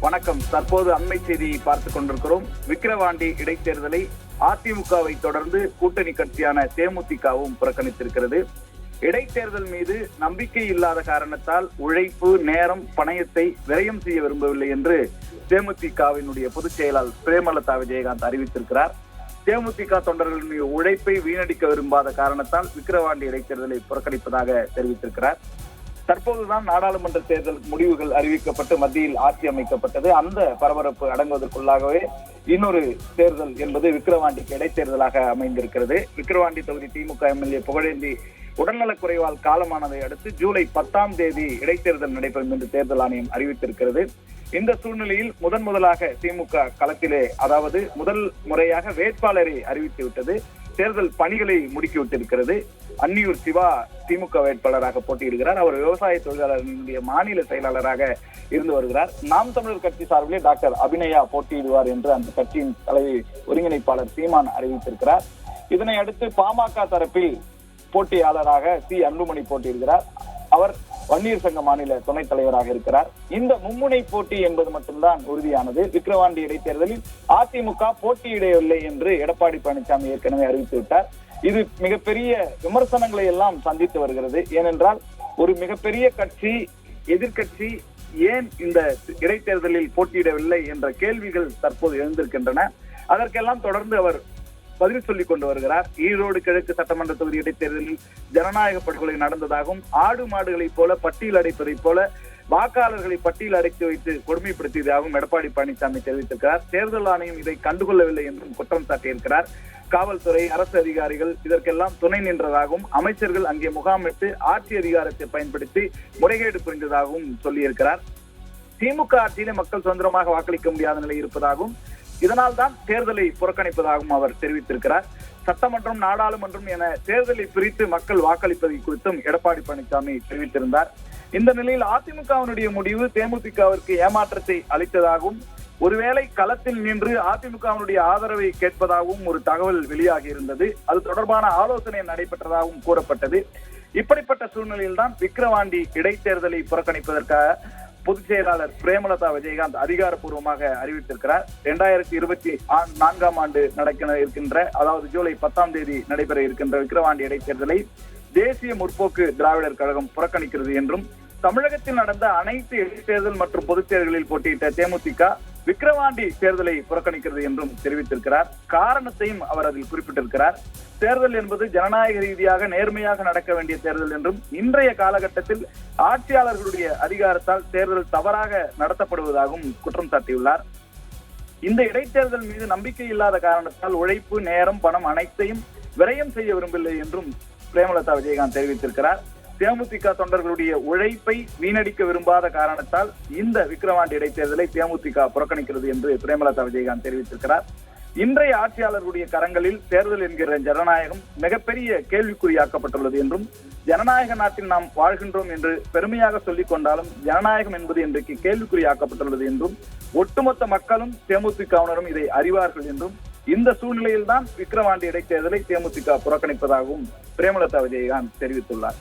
வணக்கம். தற்போது அண்மை செய்தியை பார்த்துக் கொண்டிருக்கிறோம். விக்கிரவாண்டி இடைத்தேர்தலை அதிமுகவை தொடர்ந்து கூட்டணி கட்சியான தேமுதிகவும் புறக்கணித்திருக்கிறது. இடைத்தேர்தல் மீது நம்பிக்கை இல்லாத காரணத்தால் உழைப்பு நேரம் பணயத்தை விரயம் செய்ய விரும்பவில்லை என்று தேமுதிகவினுடைய பொதுச் செயலாளர் பிரேமலதா விஜயகாந்த் அறிவித்திருக்கிறார். தேமுதிக தொண்டர்களின் உழைப்பை வீணடிக்க விரும்பாத காரணத்தால் விக்கிரவாண்டி இடைத்தேர்தலை புறக்கணிப்பதாக தெரிவித்திருக்கிறார். தற்போதுதான் நாடாளுமன்ற தேர்தல் முடிவுகள் அறிவிக்கப்பட்டு மத்தியில் ஆட்சி அமைக்கப்பட்டது. அந்த பரபரப்பு அடங்குவதற்குள்ளாகவே இன்னொரு தேர்தல் என்பது விக்கிரவாண்டிக்கு இடைத்தேர்தலாக அமைந்திருக்கிறது. விக்கிரவாண்டி தொகுதி திமுக எம்எல்ஏ புகழேந்தி உடல்நலக்குறைவால் காலமானதை அடுத்து ஜூலை பத்தாம் தேதி இடைத்தேர்தல் நடைபெறும் என்று தேர்தல் ஆணையம் அறிவித்திருக்கிறது. இந்த சூழ்நிலையில் முதன் முதலாக திமுக களத்திலே அதாவது முதல் முறையாக வேட்பாளரை அறிவித்து விட்டது. தேர்தல் பணிகளை முடுக்கிவிட்டிருக்கிறது அன்னியூர் சிவா திமுக வேட்பாளராக போட்டியிடுகிறார். அவர் விவசாய தொழிலாளர்களுடைய மாநில செயலாளராக இருந்து வருகிறார். நாம் தமிழர் கட்சி சார்பிலே டாக்டர் அபிநயா போட்டியிடுவார் என்று அந்த கட்சியின் தலைவி ஒருங்கிணைப்பாளர் சீமான் அறிவித்திருக்கிறார். இதனை அடுத்து பாமக தரப்பில் போட்டியாளராக சி அன்புமணி போட்டியிடுகிறார். அவர் வன்னியர் சங்க மாநில துணைத் தலைவராக இருக்கிறார். இந்த மும்முனை போட்டி என்பது மட்டும்தான் உறுதியானது. விக்கிரவாண்டி இடைத்தேர்தலில் அதிமுக போட்டியிடவில்லை என்று எடப்பாடி பழனிசாமி ஏற்கனவே அறிவித்து விட்டார். இது மிகப்பெரிய விமர்சனங்களை எல்லாம் சந்தித்து வருகிறது. ஏனென்றால் ஒரு மிகப்பெரிய கட்சி எதிர்கட்சி ஏன் இந்த இடைத்தேர்தலில் போட்டியிடவில்லை என்ற கேள்விகள் தற்போது எழுந்திருக்கின்றன. அதற்கெல்லாம் தொடர்ந்து அவர் பதில் சொல்லிக் கொண்டு வருகிறார். ஈரோடு கிழக்கு சட்டமன்ற தொகுதி இடைத்தேர்தலில் ஜனநாயக படுகொலை நடந்ததாகவும் ஆடு மாடுகளைப் போல பட்டியல் அடைப்பதைப் போல வாக்காளர்களை பட்டியல் அடைத்து வைத்து கொடுமைப்படுத்தியதாகவும் எடப்பாடி பழனிசாமி தெரிவித்திருக்கிறார். தேர்தல் ஆணையம் இதை கண்டுகொள்ளவில்லை என்றும் குற்றம் சாட்டியிருக்கிறார். காவல்துறை அரசு அதிகாரிகள் இதற்கெல்லாம் துணை நின்றதாகவும் அமைச்சர்கள் அங்கே முகாமிட்டு ஆட்சி அதிகாரத்தை பயன்படுத்தி முறைகேடு புரிந்ததாகவும் சொல்லியிருக்கிறார். திமுக ஆட்சியிலே மக்கள் சுதந்திரமாக வாக்களிக்க முடியாத நிலை இருப்பதாகவும் இதனால் தான் தேர்தலை புறக்கணிப்பதாகவும் அவர் தெரிவித்திருக்கிறார். சட்டமன்றம் நாடாளுமன்றம் என தேர்தலை பிரித்து மக்கள் வாக்களிப்பதை குறித்தும் எடப்பாடி பழனிசாமி தெரிவித்திருந்தார். இந்த நிலையில் அதிமுகவினுடைய முடிவு தேமுதிகவிற்கு ஏமாற்றத்தை அளித்ததாகவும் ஒருவேளை களத்தில் நின்று அதிமுகவினுடைய ஆதரவை கேட்பதாகவும் ஒரு தகவல் வெளியாகி இருந்தது அது தொடர்பான ஆலோசனை நடைபெற்றதாகவும் கூறப்பட்டது. இப்படிப்பட்ட சூழ்நிலையில் தான் விக்கிரவாண்டி இடைத்தேர்தலை புறக்கணிப்பதற்காக பொதுச் செயலாளர் பிரேமலதா விஜயகாந்த் அதிகாரப்பூர்வமாக அறிவித்திருக்கிறார். இரண்டாயிரத்தி இருபத்தி நான்காம் ஆண்டு நடக்க இருக்கின்ற அதாவது ஜூலை பத்தாம் தேதி நடைபெற இருக்கின்ற விக்கிரவாண்டி இடைத்தேர்தலை தேசிய முற்போக்கு திராவிடர் கழகம் புறக்கணிக்கிறது என்றும் தமிழகத்தில் நடந்த அனைத்து இடைத்தேர்தல் மற்றும் பொதுத் தேர்தலில் போட்டியிட்ட தேமுதிக விக்கிரவாண்டி தேர்தலை புறக்கணிக்கிறது என்றும் தெரிவித்திருக்கிறார். காரணத்தையும் அவர் அதில் குறிப்பிட்டிருக்கிறார். தேர்தல் என்பது ஜனநாயக ரீதியாக நேர்மையாக நடக்க வேண்டிய தேர்தல் என்றும் இன்றைய காலகட்டத்தில் ஆட்சியாளர்களுடைய அதிகாரத்தால் தேர்தல் தவறாக நடத்தப்படுவதாகவும் குற்றம் சாட்டியுள்ளார். இந்த இடைத்தேர்தல் மீது நம்பிக்கை இல்லாத காரணத்தால் உழைப்பு நேரம் பணம் அனைத்தையும் விரயம் செய்ய விரும்பவில்லை என்றும் பிரேமலதா விஜயகாந்த் தெரிவித்திருக்கிறார். தேமுதிக தொண்டர்களுடைய உழைப்பை வீணடிக்க விரும்பாத காரணத்தால் இந்த விக்கிரவாண்டி இடைத்தேர்தலை தேமுதிக புறக்கணிக்கிறது என்று பிரேமலதா விஜயகாந்த் தெரிவித்திருக்கிறார். இன்றைய ஆட்சியாளர்களுடைய கரங்களில் தேர்தல் என்கிற ஜனநாயகம் மிகப்பெரிய கேள்விக்குறியாக்கப்பட்டுள்ளது என்றும் ஜனநாயக நாட்டில் நாம் வாழ்கின்றோம் என்று பெருமையாக சொல்லிக் கொண்டாலும் ஜனநாயகம் என்பது இன்றைக்கு கேள்விக்குறியாக்கப்பட்டுள்ளது என்றும் ஒட்டுமொத்த மக்களும் தேமுதிகவினரும் இதை அறிவார்கள் என்றும் இந்த சூழ்நிலையில்தான் விக்கிரவாண்டி இடைத்தேர்தலை தேமுதிக புறக்கணிப்பதாகவும் பிரேமலதா விஜயகாந்த் தெரிவித்துள்ளார்.